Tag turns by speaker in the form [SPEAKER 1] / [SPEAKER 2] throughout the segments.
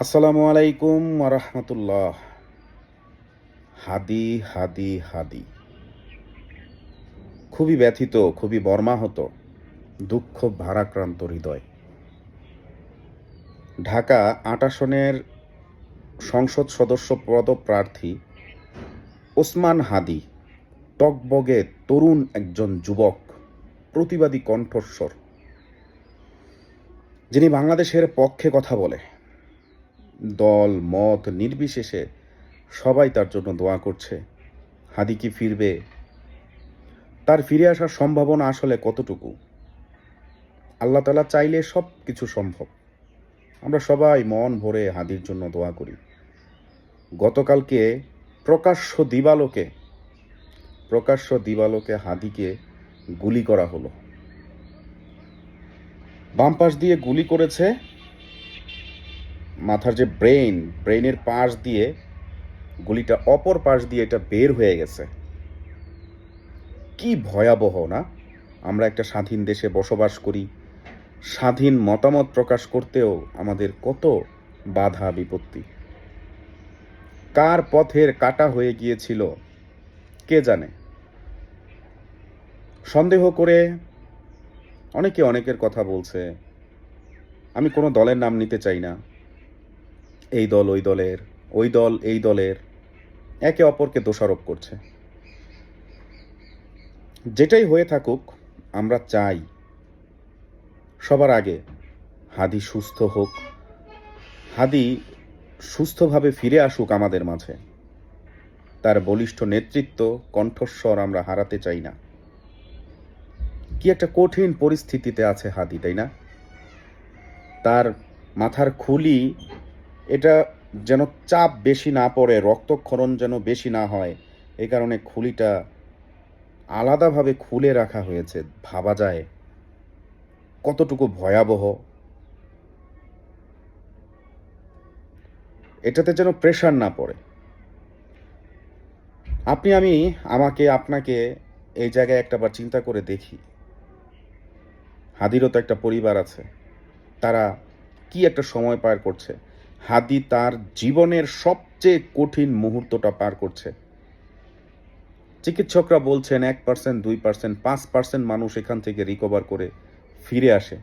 [SPEAKER 1] আসসালামু আলাইকুম রহমতুল্লাহ। হাদি হাদি হাদি। খুবই ব্যথিত, খুবই বর্মাহত দুঃখ ভারাক্রান্ত হৃদয়। ঢাকা আট আসনের সংসদ সদস্য পদপ্রার্থী ওসমান হাদি, টকবগে তরুণ একজন যুবক, প্রতিবাদী কণ্ঠস্বর। যিনি বাংলাদেশের পক্ষে কথা বলে। দল, মত নির্বিশেষে সবাই তার জন্য দোয়া করছে। হাদি কি ফিরবে? তার ফিরে আসার সম্ভাবনা আসলে কতটুকু? আল্লাহ তালা চাইলে সব কিছু সম্ভব। আমরা সবাই মন ভরে হাদির জন্য দোয়া করি। গতকালকে প্রকাশ্য দিবালোকে প্রকাশ্য দিবালোকে হাদিকে গুলি করা হলো। বাম পাশ দিয়ে গুলি করেছে মাথার যে ব্রেইন, ব্রেইনের পাশ দিয়ে, গুলিটা অপর পাশ দিয়ে এটা বের হয়ে গেছে। কি ভয়াবহ না? আমরা একটা স্বাধীন দেশে বসবাস করি। স্বাধীন মতামত প্রকাশ করতেও আমাদের কত বাধা বিপত্তি। কার পথের কাটা হয়ে গিয়েছিল, কে জানে? সন্দেহ করে অনেকে অনেকের কথা বলছে। আমি কোনো দলের নাম নিতে চাই না। এই দল ওই দলের, ওই দল এই দলের। একে অপরকে দোষারোপ করছে। যেটাই হয়ে থাকুক, আমরা চাই সবার আগে হাদি সুস্থ হোক। হাদি সুস্থভাবে ফিরে আসুক আমাদের মাঝে। তার বলিষ্ঠ নেতৃত্ব, কণ্ঠস্বর আমরা হারাতে চাই না। কি একটা কঠিন পরিস্থিতিতে আছে হাদি, তাই না? তার মাথার খুলি এটা যেন চাপ বেশি না পড়ে, রক্তক্ষরণ যেন বেশি না হয় এই কারণে খুলিটা আলাদাভাবে খুলে রাখা হয়েছে। ভাবা যায় কতটুকু ভয়াবহ। এটাতে যেন প্রেশার না পড়ে। আপনি, আমি, আমাকে, আপনাকে এই জায়গায় একটাবার চিন্তা করে দেখি। হাদিরও তো একটা পরিবার আছে। তারা কি একটা সময় পার করছে? হাদি তার জীবনের সবচেয়ে কঠিন মুহূর্তটা পার করছে। চিকিৎসকরা বলছেন এক পার্সেন্ট, দুই পার্সেন্ট, পাঁচ পার্সেন্ট মানুষ এখান থেকে রিকভার করে ফিরে আসে।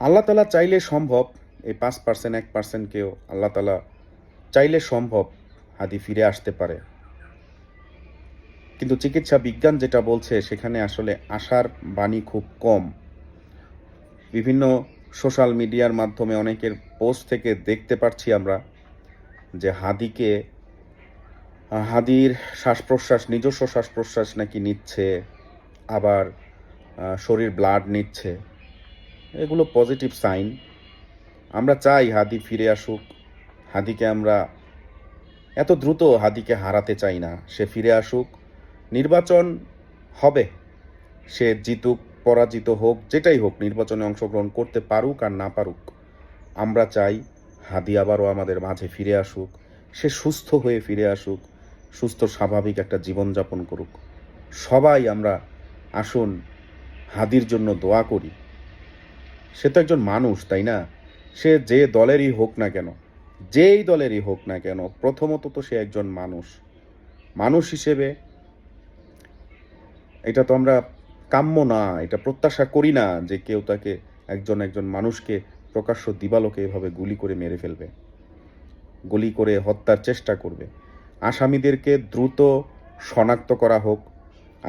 [SPEAKER 1] আল্লাহ তালা চাইলে সম্ভব এই পাঁচ পার্সেন্ট, এক পার্সেন্টকেও আল্লাহ তালা চাইলে সম্ভব হাদি ফিরে আসতে পারে। কিন্তু চিকিৎসা বিজ্ঞান যেটা বলছে, সেখানে আসলে আশার বাণী খুব কম। বিভিন্ন সোশ্যাল মিডিয়ার মাধ্যমে অনেকের পোস্ট থেকে দেখতে পাচ্ছি আমরা যে হাদিকে, হাদির শ্বাস প্রশ্বাস নিজস্ব শ্বাস প্রশ্বাস নাকি নিচ্ছে, আবার শরীর ব্লাড নিচ্ছে। এগুলো পজিটিভ সাইন আমরা চাই হাদি ফিরে আসুক। হাদিকে আমরা এত দ্রুত হাদিকে হারাতে চাই না। সে ফিরে আসুক। নির্বাচন হবে। সে জিতুক। পরাজিত হোক, যেটাই হোক, নির্বাচনে অংশগ্রহণ করতে পারুক আর না পারুক, আমরা চাই হাদি আবারও আমাদের মাঝে ফিরে আসুক, সে সুস্থ হয়ে ফিরে আসুক, সুস্থ স্বাভাবিক একটা জীবনযাপন করুক। সবাই আমরা আসুন, হাদির জন্য দোয়া করি। সে তো একজন মানুষ, তাই না? সে যে দলেরই হোক না কেন, যেই দলেরই হোক না কেন, প্রথমত তো সে একজন মানুষ। মানুষ হিসেবে এটা তো আমরা কাম্য না, এটা প্রত্যাশা করি না যে কেউ তাকে একজন একজন মানুষকে, প্রকাশ্য দিবালোকে এভাবে গুলি করে মেরে ফেলবে। গুলি করে হত্যার চেষ্টা করবে। আসামিদেরকে দ্রুত শনাক্ত করা হোক।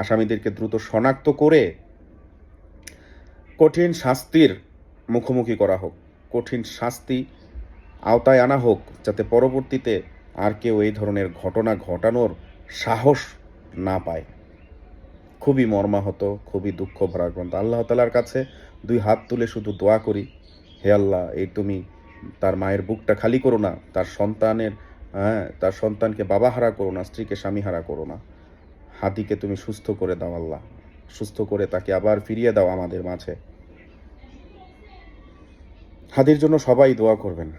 [SPEAKER 1] আসামিদেরকে দ্রুত শনাক্ত করে কঠিন শাস্তির মুখোমুখি করা হোক। কঠিন শাস্তি আওতায় আনা হোক, যাতে পরবর্তীতে আর কেউ এই ধরনের ঘটনা ঘটানোর সাহস না পায়। খুবই মর্মাহত, খুবই দুঃখ ভরাক্রান্ত। আল্লাহ তালার কাছে দুই হাত তুলে শুধু দোয়া করি, হে আল্লাহ, এই তুমি তার মায়ের বুকটা খালি করো না, তার সন্তানের হ্যাঁ তার সন্তানকে বাবা হারা করো না, স্ত্রীকে স্বামী হারা করো না। হাতিকে তুমি সুস্থ করে দাও আল্লাহ, সুস্থ করে তাকে আবার ফিরিয়ে দাও আমাদের মাঝে। হাদির জন্য সবাই দোয়া করবেন।